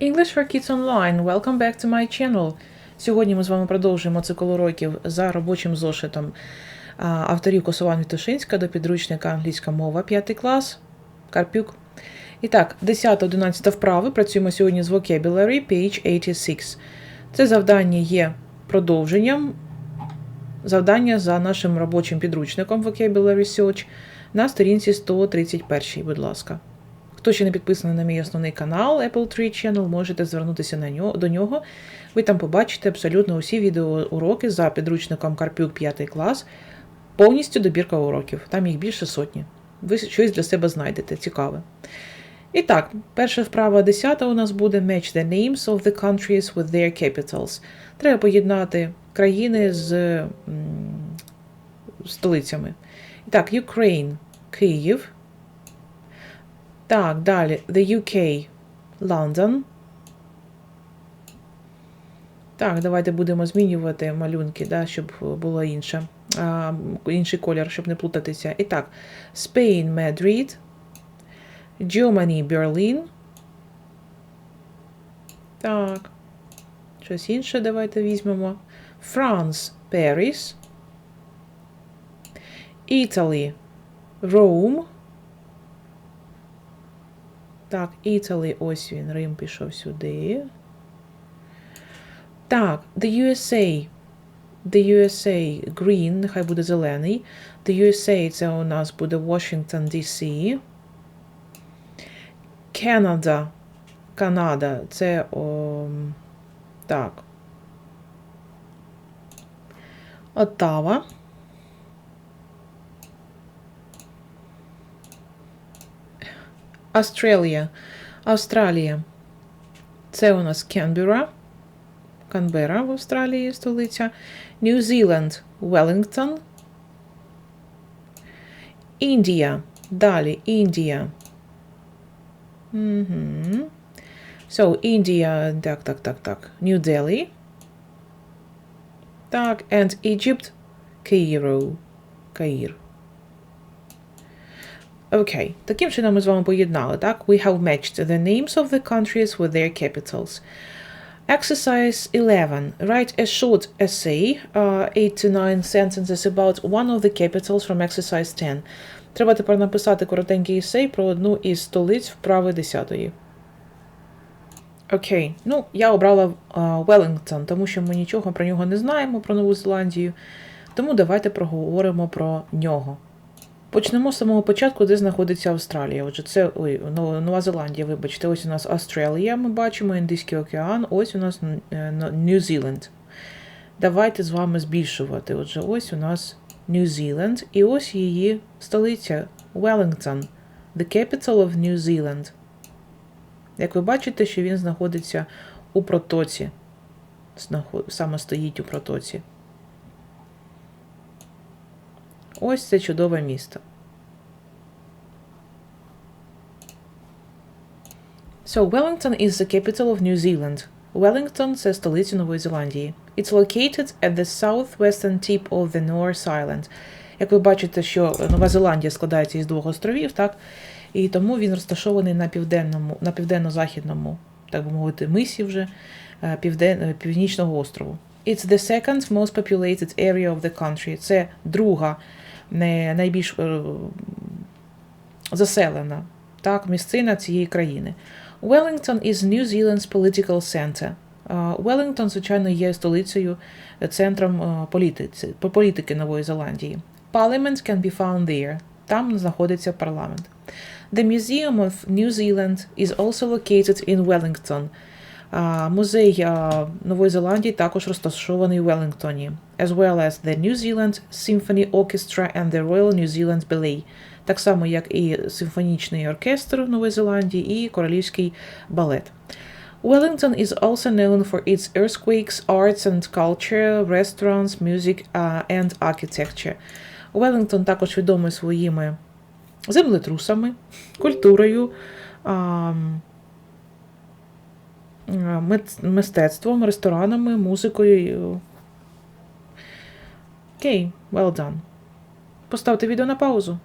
English for Kids Online. Welcome back to my channel. Сьогодні ми з вами продовжуємо цикл уроків за робочим зошитом авторів Косован Вітушинська до підручника англійська мова 5 клас. Карпюк. І так, 10-11 вправи. Працюємо сьогодні з Vocabulary, page 86. Це завдання є продовженням завдання за нашим робочим підручником Vocabulary Search на сторінці 131, будь ласка. Хто ще не підписаний на мій основний канал Apple Tree Channel, можете звернутися на нього, до нього. Ви там побачите абсолютно усі відеоуроки за підручником Карпюк 5 клас, повністю добірка уроків. Там їх більше сотні. Ви щось для себе знайдете цікаве. І так, перша вправа 10 у нас буде Match the names of the countries with their capitals. Треба поєднати країни з столицями. І так, Ukraine – Київ. Так, далі. The UK London. Так, давайте будемо змінювати малюнки, да, щоб було інше. А, інший колір, щоб не плутатися. І так, Spain Madrid. Germany Berlin. Так. Щось інше давайте візьмемо. France Paris. Italy Rome. Так, Italy, ось він, Рим пішов сюди. Так, the USA. The USA Green, нехай буде зелений. The USA це у нас буде Washington, D.C. Canada. Канада це о, так. Оттава. Австралія. Австралія. Це у нас Кенбера. Канбера в Австралії столиця. Нью-Зіланд. Велінгтон. Індія. Далі Індія. Угу. So, Індія. Так, так, так, так. Нью-Делі. Так, and Egypt. Cairo. Каїр. Окей, таким чином ми з вами поєднали, так? We have matched the names of the countries with their capitals. Exercise 11. Write a short essay, uh, 8 to 9 sentences about one of the capitals from exercise 10. Треба тепер написати коротенький есей про одну із столиць вправи 10. Окей, ну я обрала Велінгтон, тому що ми нічого про нього не знаємо, про Нову Зеландію. Тому давайте проговоримо про нього. Почнемо з самого початку, де знаходиться Австралія. Отже, це ой, Нова Нова Зеландія, вибачте, ось у нас Австралія, ми бачимо, Індійський океан, ось у нас Нью-Зіланд. Давайте з вами збільшувати. Отже, ось у нас Нью-Зіланд, і ось її столиця Велінгтон, the capital of New Zealand. Як ви бачите, що він знаходиться у протоці. Саме стоїть у протоці. Ось це чудове місто. So, Wellington is the capital of New Zealand. Wellington – це столиця Нової Зеландії. It's located at the southwestern tip of the North Island. Як ви бачите, що Нова Зеландія складається із двох островів, так? І тому він розташований на південному, на південно-західному, так би мовити, мисі вже е, півден, е, північного острову. It's the second most populated area of the country. Це друга, не найбільш е, заселена так, місцина цієї країни. Wellington is New Zealand's political center. Велінгтон, звичайно, є столицею, е, центром е, політиці, політики Нової Зеландії. Parliament can be found there. Там знаходиться парламент. The Museum of New Zealand is also located in Wellington. Музей Нової Зеландії також розташований у Велінгтоні, as well as the New Zealand Symphony Orchestra and the Royal New Zealand Ballet, так само як і симфонічний оркестр Нової Зеландії і королівський балет. Wellington is also known for its earthquakes, arts and culture, restaurants, music and architecture. Велінгтон також відомий своїми землетрусами, культурою, мистецтвом, ресторанами, музикою. Окей, well done. Поставте відео на паузу.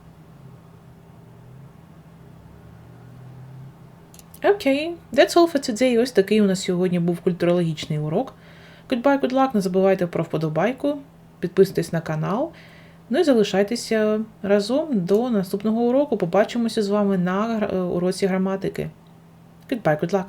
Окей, that's all for today. Ось такий у нас сьогодні був культурологічний урок. Goodbye, good luck. Не забувайте про вподобайку, підписуйтесь на канал. Ну і залишайтеся разом до наступного уроку. Побачимося з вами на уроці граматики. Goodbye, good luck.